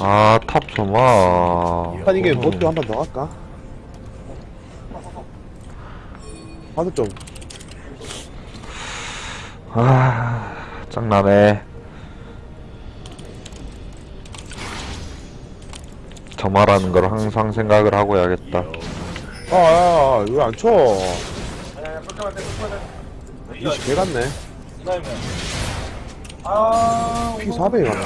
아, 탑 점아. 한 이게 못도 한번 더 할까? 하도 좀 아, 짱나네. 점아라는 걸 항상 생각을 하고 해야겠다. 아, 아, 왜안 쳐? 이씨 개 같네. 아, 피 400이 가네.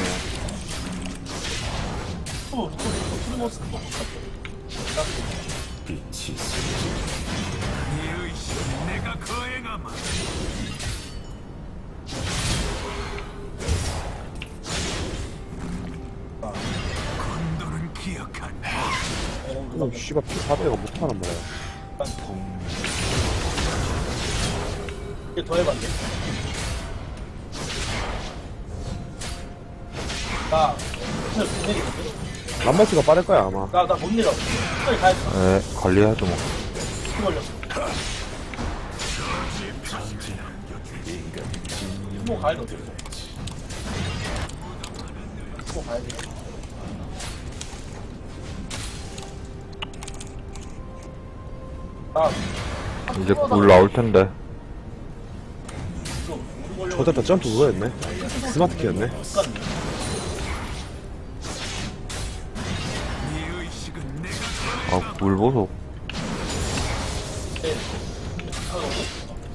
그럼 씨발 피 400가 못하는 거야. 이게 더 해봤네. 나, 진짜 못 내리거든? 람마스가 빠를 거야 아마. 나, 나 못 내려. 빨리 가야지. 네, 관리하죠 뭐. 피 걸렸어. 뭐 가야 돼. 뭐 가야 돼. 나, 이제 물 나올 텐데. 저졌다 점프 그거였네. 스마트 키였네. 아, 물 보소.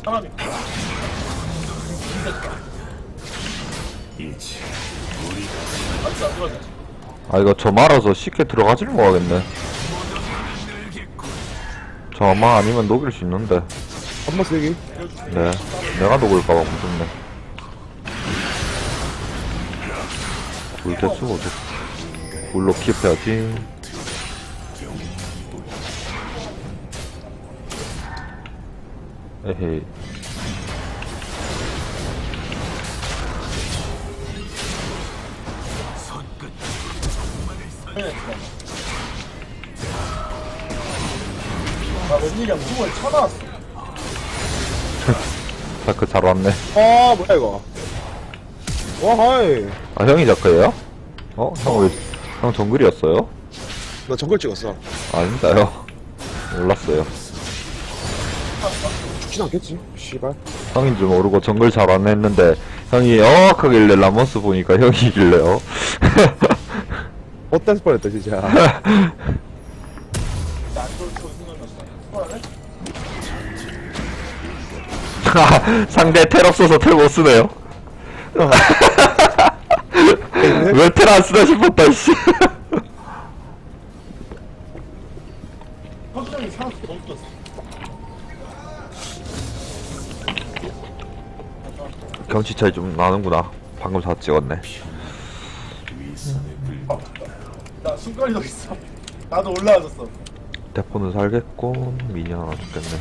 들어가지. 아, 이거 점아라서 쉽게 들어가지는 거겠네. 점아 아니면 녹일 수 있는데. 람마스 여기. 네. 내가 녹을까봐 무섭네. 물 개수 어디? 물로 킵해야지. 에헤이. 나 웬일이야, 무을 쳐놨어. 자크 잘 왔네. 아 뭐야 이거. 와 하이. 아, 형이 자크예요? 어? 형 왜, 형 정글이었어요? 나 정글 찍었어. 아닙니다요. 몰랐어요. 죽진 않겠지. 씨발. 형인 줄 모르고 정글 잘 안 했는데, 형이 어하길래 라모스 보니까 형이길래요. 어땠을 뻔했다 진짜. 상대 텔 없어서 텔 못 쓰네요. 왜 텔 안 쓰나 싶었다, 씨. 경치 차이 좀 나는구나. 방금 다 찍었네. 나 순간이도 있어. 나도 올라와줬어. 대포는 살겠고, 미니 하나 죽겠네.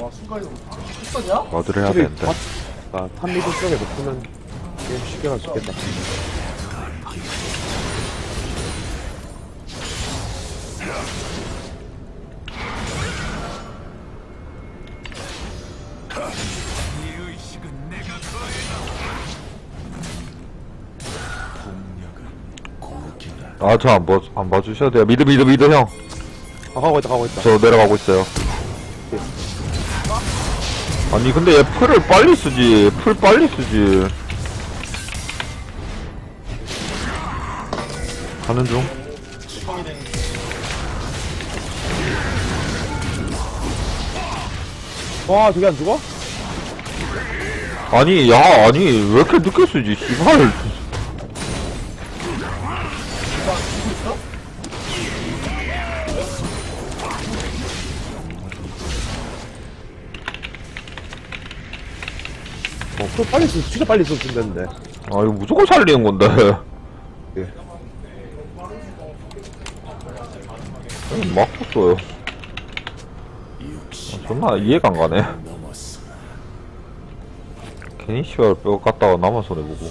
와, 순간이도 했었냐? 마드를 해야 되는데. 탑, 아, 탑미드 쪽에 놓으면 게임 쉽게 갈 수 있겠다. 아, 저 안 봐, 안 봐주셔도 돼요. 미드, 미드, 미드, 형. 아, 가고 있다, 가고 있다. 저 내려가고 있어요. 아니, 근데 얘 풀을 빨리 쓰지. 풀 빨리 쓰지. 가는 중. 와, 저게 안 죽어? 아니, 야, 아니, 왜 이렇게 늦게 쓰지, 씨발. 어, 그거 빨리 쓰, 진짜 빨리 쓰면 된다는데. 아, 이거 무조건 살리는 건데. 예. 그냥 막 썼어요. 아, 존나 이해가 안 가네. 괜히 씨발 뼈 갔다가 나만 손해보고.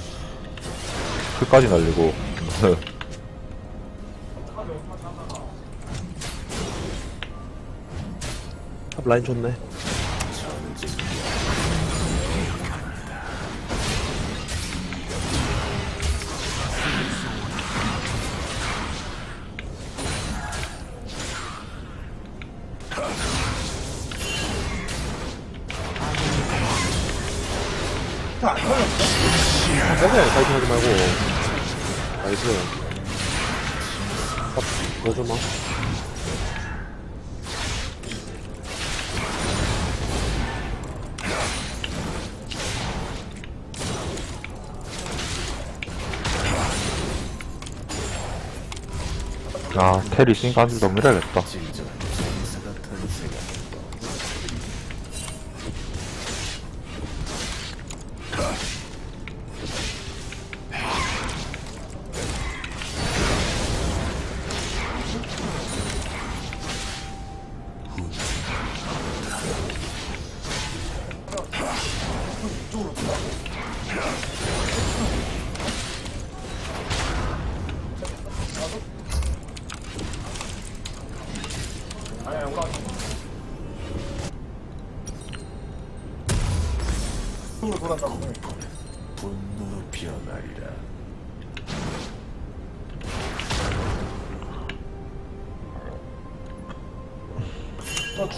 끝까지 날리고. 탑 라인 좋네. 세게 파이팅 하지 말고. 나이스. 어, 보여줘, 마. 아텔 있으니까 한줄 더 밀어야겠다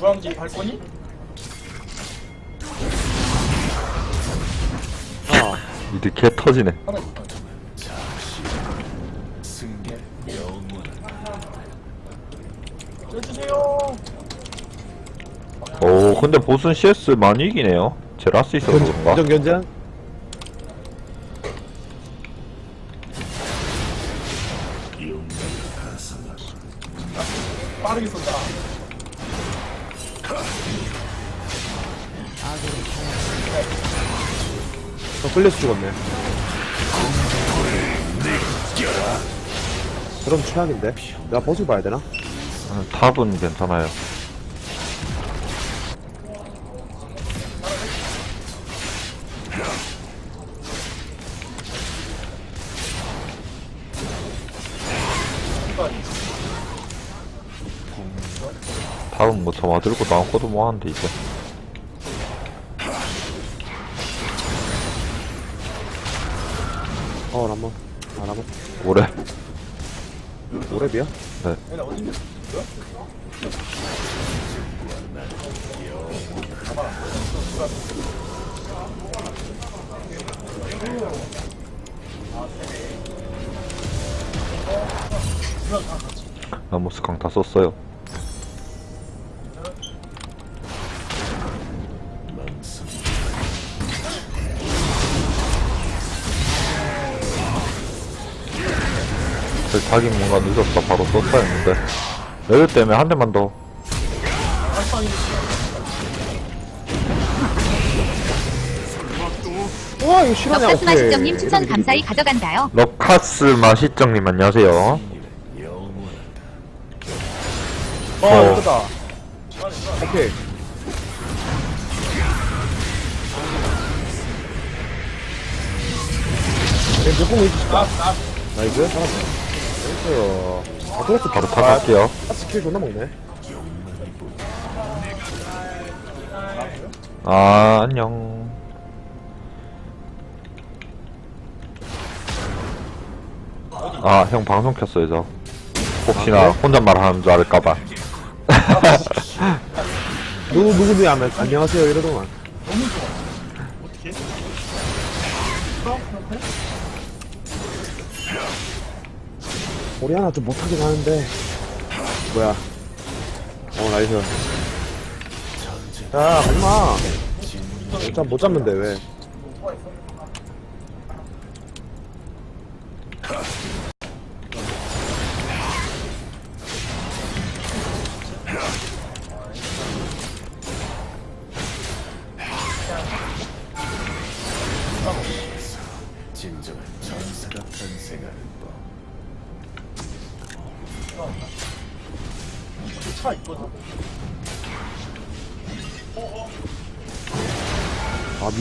주황지 발코니? 아, 이들 개 터지네 하나 있다. 쪄주세요. 오 근데 보스는 CS 많이 이기네요 제 라스 있어서 그런가? 견전, 견전. 빠르게 쏜다. 저 끌려서 죽었네. 그럼 최악인데? 내가 버스 봐야 되나? 음, 탑은 괜찮아요 들고 나온 것도 뭐하는데 이제 어, 라모. 아, 라모. 오래 오랩이야? 어디 있냐? 나무스 강 다 썼어요 제 타긴 뭔가 늦었다 바로 썼어야 했는데 레벨 때문에 한 대만 더 와, 이거 실화냐? 럭카스 오케이. 마시정님 추천 감사히. 가져간다요. 럭카스 마시정님 안녕하세요 어, 어. 이거다. 오케이. 네, 몇 공이 있을까? 나이스. 나이스. 아, 그렇어. 바로 탑할게요 아, 스킬 존나 먹네. 아 안녕 아 형 방송 켰어요 저 혹시나 아, 그래? 혼잣말 하는 줄 알까봐 누구, 누구니 하면, 안녕하세요, 이러더만. 하나 좀 못하긴 하는데. 뭐야. 어, 나이스. 야. 못, 잡, 못 잡는데, 왜.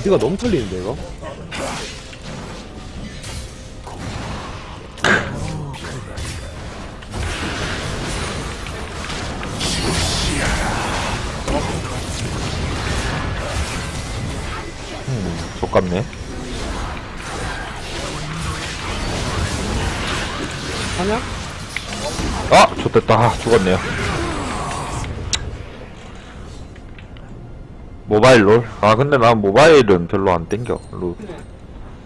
미드가 너무 털리는데, 이거? 족같네 하냐? 아 좋됐다 아, 죽었네요 모바일 롤? 아 근데 난 모바일은 별로 안 땡겨 롤.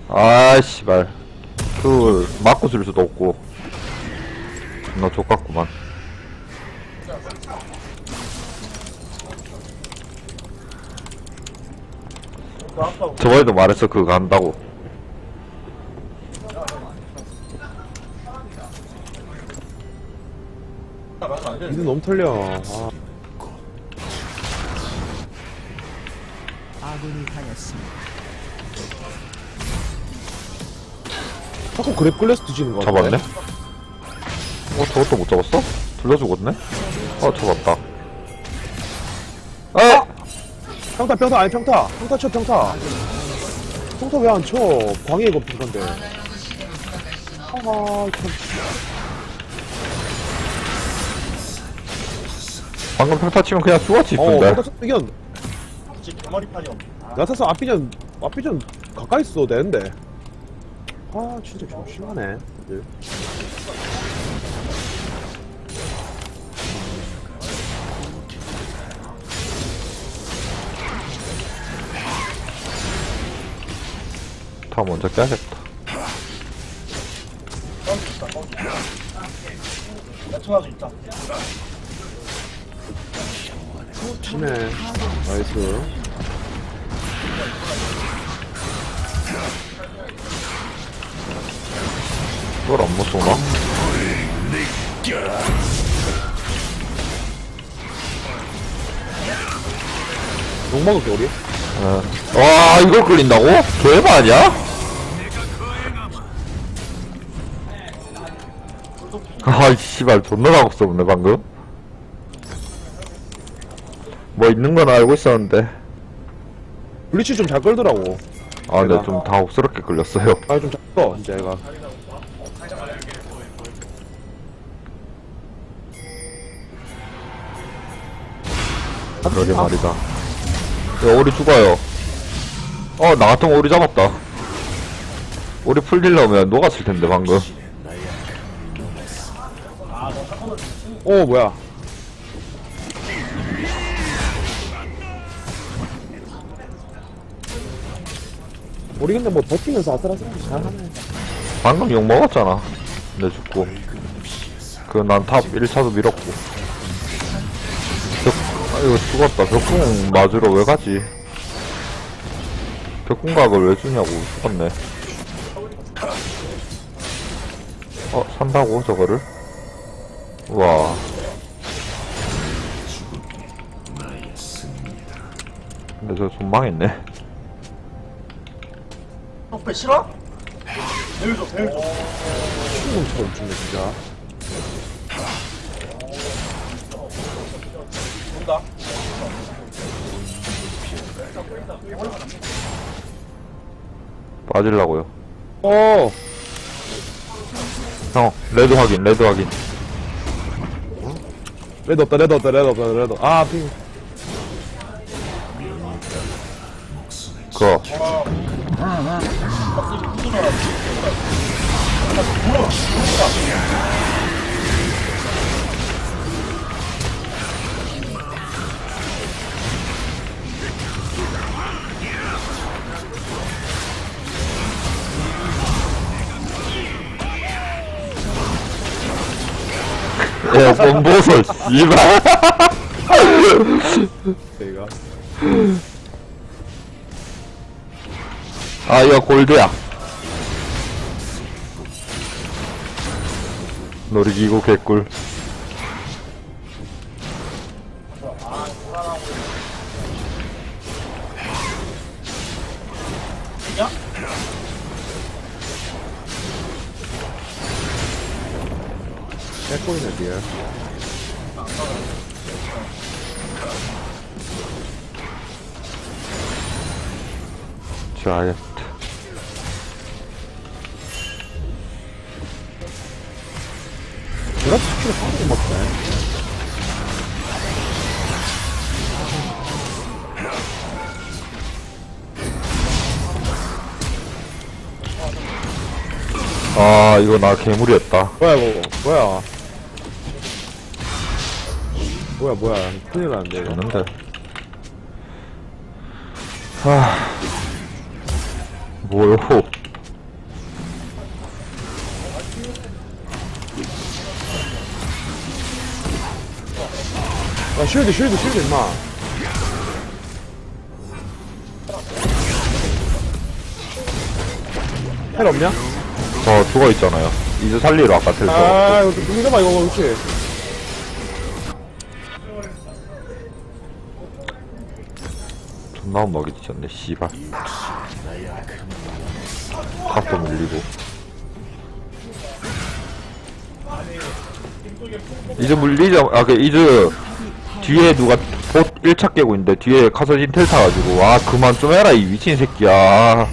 아 씨발 그 맞고 쓸 수도 없고 나 족같구만 저번에도 말했어 그거 되는데. 이는 너무 털려. 아, 당했습니다. 자꾸 그랩 끌려서 뒤지는 거 같아. 잡았네? 어 저것도 못 잡았어? 둘러 죽었네? 어 잡았다 아! 평타, 평타, 아니, 평타. 평타 쳐, 평타. 평타 왜 안 쳐? 광해가 없는 건데. 아, 참. 방금 평타 치면 그냥 죽었지 어, 근데 평타 쳐, 이건. 지금 대머리판이 없네. 나타서 앞비전, 앞비전 가까이 있어도 되는데. 아, 진짜 좀 심하네. 네. 다 먼저 깨야겠다 뻥 있다, 뻥 있다. 야투나도 있다. 심해. 나이스. 이걸 안 무쏘나? 욕먹을게, 우리. 예. 와 이걸 끌린다고? 개바 아니야? 아 씨발 존나 나고 썼네 방금 뭐 있는 건 알고 있었는데 블리치 좀 잘 끌더라고. 아 근데 내가- 좀 당혹스럽게 끌렸어요 아, 좀잘 끌어, 진짜 얘가. 그러게 말이다. 야 오리 죽어요. 어 나 같은 오리 잡았다. 오리 풀딜러면 녹았을 텐데 방금. 어, 뭐야. 우리 근데 뭐 버티면서 아슬아슬하게 잘하네. 방금 욕 먹었잖아. 내 죽고. 그 난 탑 1차도 밀었고. 벽, 아 이거 죽었다 벽궁 맞으러 왜 가지 벽궁각을 왜 주냐고 죽었네 어 산다고 저거를 우와 근데 저좀 망했네 턱배 싫어? 배율 줘, 배율 줘. 충분 처럼 죽네, 진짜. 빠질라고요 어, 형 레드 확인 레드 확인 레드 없다, 레드 없다, 레드 없다, 레드. 아, 핑. 그거 야, 뻔보소, 씨발. 얘가. 아, 이거 골드야. 놀이기구 개꿀. 야? 개꼬이네, 뒤에. 자이언트. 드랍 스킬을 하나도 못 맞네. 아, 이거 나 괴물이었다. 뭐야, 이거. 뭐야. 뭐야, 뭐야. 큰일 났는데, 이거. 됐는데. 하... 뭐요? 야 쉴드 쉴드 쉴드 임마 헬 없냐? 저 죽어 있잖아요. 이제 살리러 아까 텔아서 이거 좀 이거 봐 이거 그렇지 존나 먹이 뒤졌네, 씨발. 값도 물리고. 이제 물리자, 아, 그, 이제, 뒤에 누가 봇 1차 깨고 있는데, 뒤에 카서진 텔 타가지고, 아, 그만 좀 해라, 이 미친 새끼야.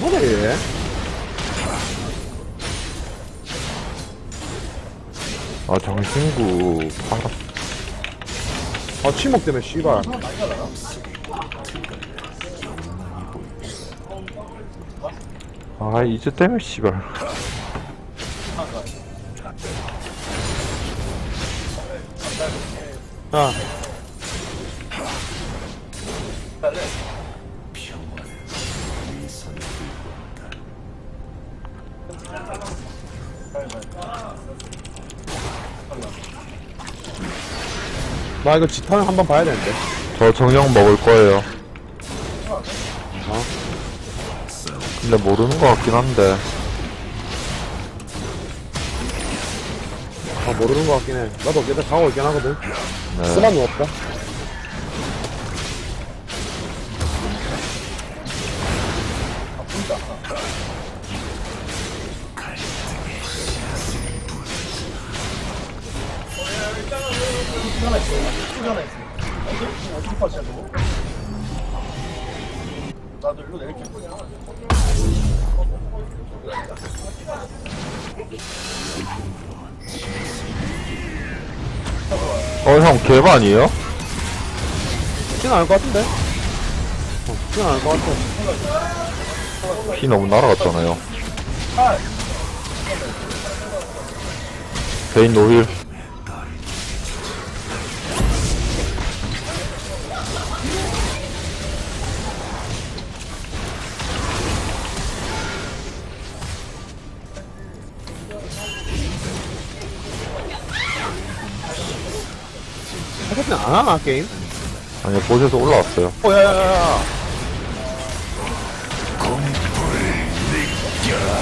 뭐래 아, 정신구, 팔아. 아 치목 때문에 씨발 아, 이제 때문에, 씨발. 야 나 이거 지탄 한번 봐야 되는데 저 정령 먹을 거예요. 근데 모르는 것 같긴 한데. 아 모르는 것 같긴 해 나도 어깨다 가고 있긴 하거든 네. 쓰라는 없다 개바 아니에요? 쉽진 않을 것 같은데 어, 쉽진 않을 것 같아 피 너무 날아갔잖아요. 베인 노힐. 어차피 안 하나 게임 아니, 보스에서 올라왔어요. 어 야야야야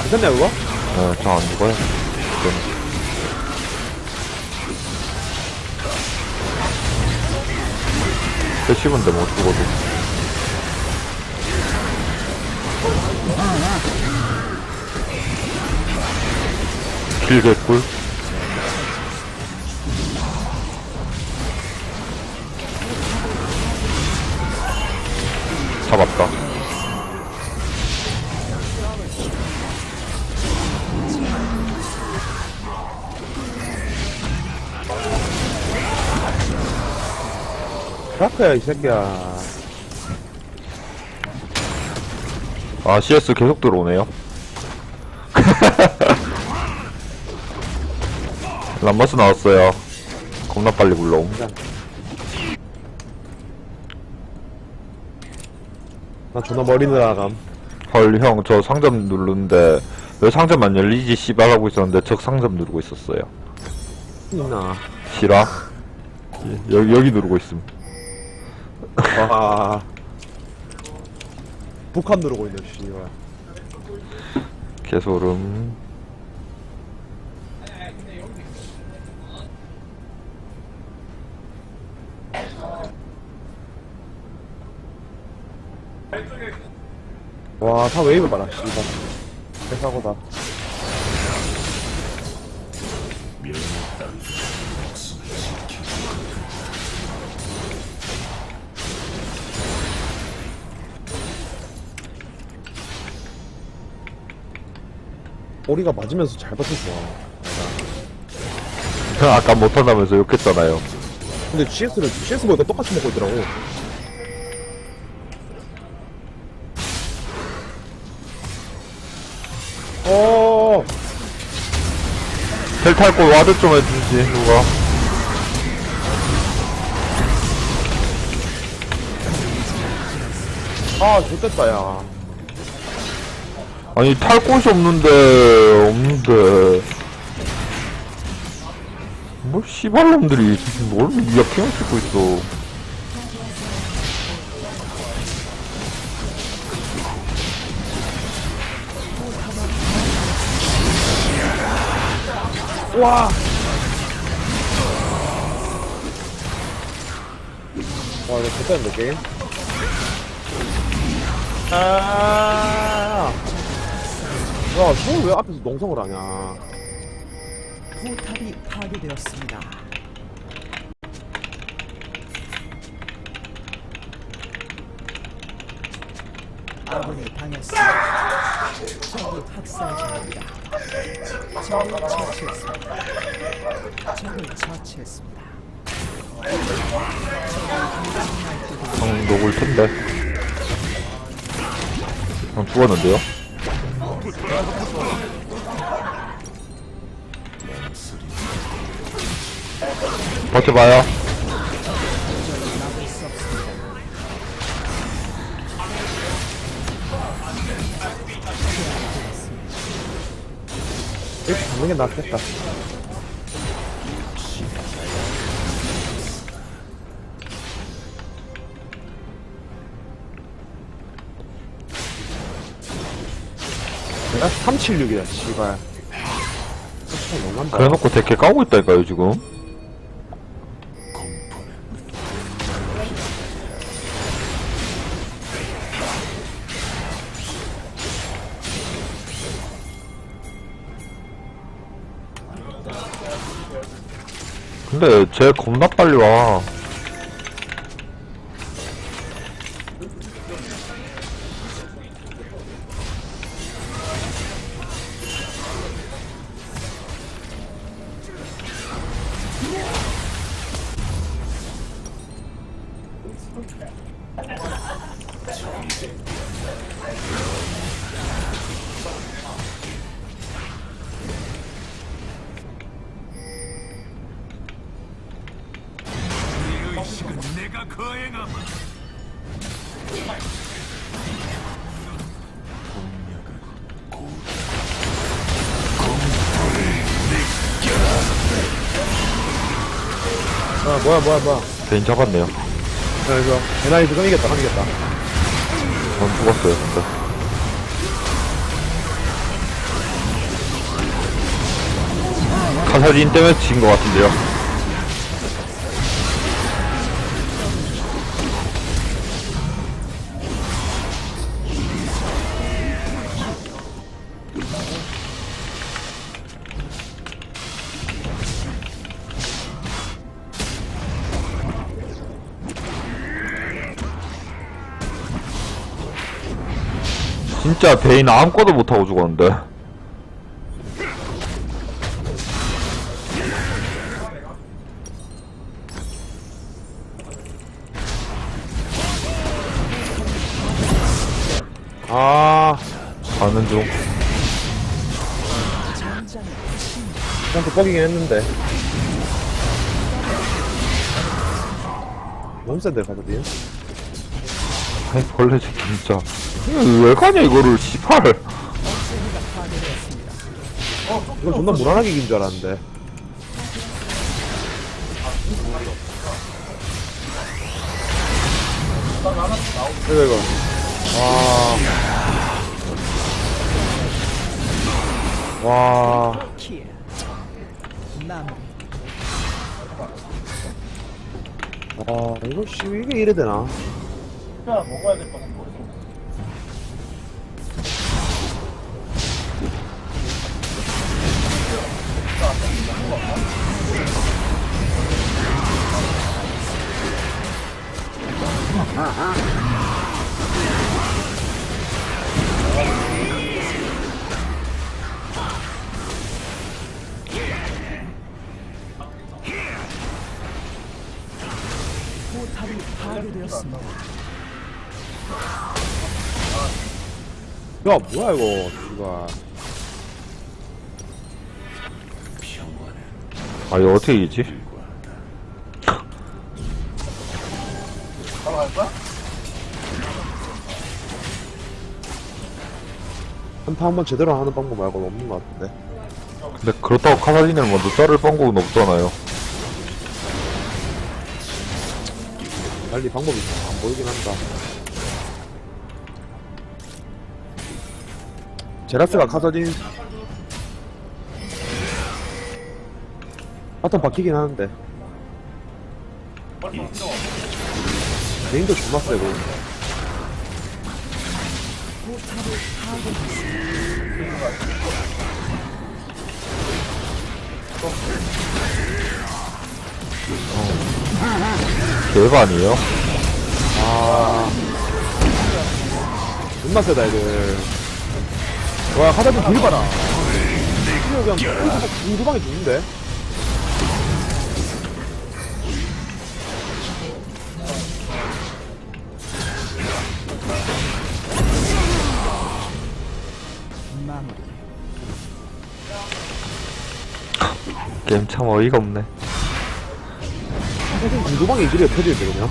괜찮냐 그거? 네, 저안 죽어요. 좀. 패시브인데 못 죽어도. 길겠꿀. 라크야 이 새끼야 아, CS 계속 들어오네요. 람버스 나왔어요. 겁나 빨리 굴러옴. 나 존나 머리 늘어감 헐, 형, 저 상점 누르는데, 왜 상점 안 열리지? 씨발 하고 있었는데, 적 상점 누르고 있었어요. 있나 실화? 여기, 여기 누르고 있음. 와 북한 누르고 있네 씨발 개소름. 와, 다 웨이브 봐라, 씨발. 대사고다. 오리가 맞으면서 잘 버텼어. 아, 아까 못한다면서 욕했잖아요. 근데 GS를 GS보다 똑같이 먹고 있더라고. 어. 셀 탈 거 와드 좀 해주지 누가. 아, 좋겠다 야. 아니 탈 곳이 없는데 없는데 뭐 씨발놈들이 뭘 미약해만 찍고 있어 와! 와, 이거 좋됐는데, 게임? 아! 야, 저왜 앞에서 농성을 하냐. 포탑이 파괴되었습니다. 아군이 당했습니다. 적을 학살 중입니다. 적을 처치했습니다. 적을 처치했습니다. 형 녹을 텐데 형 죽었는데요? 버텨봐요. 이렇게 잡는 게 낫겠다. 내가 376이야, 씨발. 그래놓고 대캐 까고 있다니까요 지금. 근데 쟤 겁나 빨리 와 아, 뭐야, 뭐야, 뭐야. 개인 잡았네요 야, 이거. 에나이 지금 이겼다, 이겼다. 전 죽었어요 근데 카사딘 때문에 진 것 같은데요 진짜 베인 아무것도 못하고 죽었는데 아, 가는 중 점프 뻑이긴 했는데. 너무 센데, 가자디. 아이 벌레 새끼 진짜 왜 가냐 이거를 씨발 이거 존나 무난하게 이긴 줄 알았는데. 이거, 이거. 와. 와. 킬. 마무리. 이거 씨, 이게 이래 되나? 먹어야 될것 같아. 포탑이 파괴되었습니다. 야, 뭐야, 이거, 씨발. 아 이거 어떻게 이기지? 바로 갈 거야? 한타 한 번 제대로 하는 방법 말고는 없는 것 같은데 근데 그렇다고 카사리는 먼저 썰을 방법은 없잖아요 빨리 방법이 잘안 보이긴 한다 제라스가 카사딘 바텀 박히긴 하는데. 개인도 존나 세고. 개반이에요? 아. 존나 세다 애들. 와 카사딘 딜 봐라. 그냥 그냥 공두방에 죽는데 게임 참 어이가 없네. 카사딘 공두방에 이들이 터지는데 그냥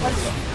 패